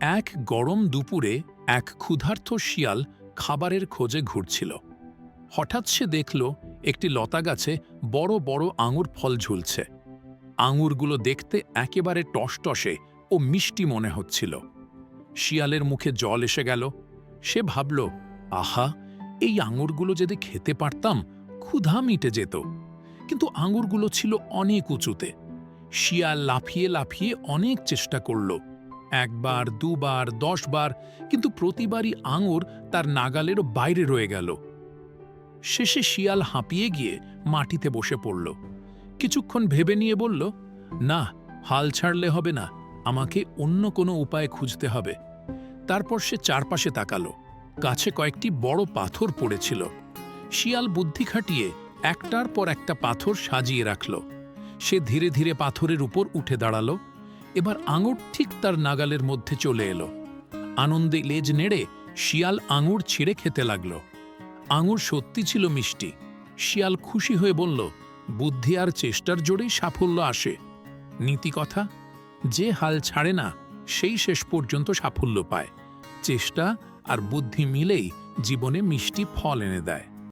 এক গরম দুপুরে এক ক্ষুধার্ত শিয়াল খাবারের খোঁজে ঘুরছিল। হঠাৎ সে দেখল একটি লতা গাছে বড় বড় আঙুর ফল ঝুলছে। আঙুরগুলো দেখতে একেবারে টসটসে ও মিষ্টি মনে হচ্ছিল। শিয়ালের মুখে জল এসে গেল। সে ভাবল, আহা, এই আঙুরগুলো যদি খেতে পারতাম, ক্ষুধা মিটে যেত। কিন্তু আঙুরগুলো ছিল অনেক উঁচুতে। শিয়াল লাফিয়ে লাফিয়ে অনেক চেষ্টা করল। একবার, দুবার, দশবার, কিন্তু প্রতিবারই আঙুর তার নাগালেরও বাইরে রয়ে গেল। শেষে শিয়াল হাঁপিয়ে গিয়ে মাটিতে বসে পড়ল। কিছুক্ষণ ভেবে নিয়ে বলল, না, হাল ছাড়লে হবে না, আমাকে অন্য কোনো উপায় খুঁজতে হবে। তারপর সে চারপাশে তাকালো। কাছে কয়েকটি বড় পাথর পড়েছিল। শিয়াল বুদ্ধি খাটিয়ে একটার পর একটা পাথর সাজিয়ে রাখল। সে ধীরে ধীরে পাথরের উপর উঠে দাঁড়াল। এবার আঙুর ঠিক তার নাগালের মধ্যে চলে এলো। আনন্দে লেজ নেড়ে শিয়াল আঙুর ছিঁড়ে খেতে লাগল। আঙুর সত্যি ছিল মিষ্টি। শিয়াল খুশি হয়ে বলল, বুদ্ধি আর চেষ্টার জোরেই সাফল্য আসে। নীতি কথা, যে হাল ছাড়ে না, সেই শেষ পর্যন্ত সাফল্য পায়। চেষ্টা আর বুদ্ধি মিলেই জীবনে মিষ্টি ফল এনে দেয়।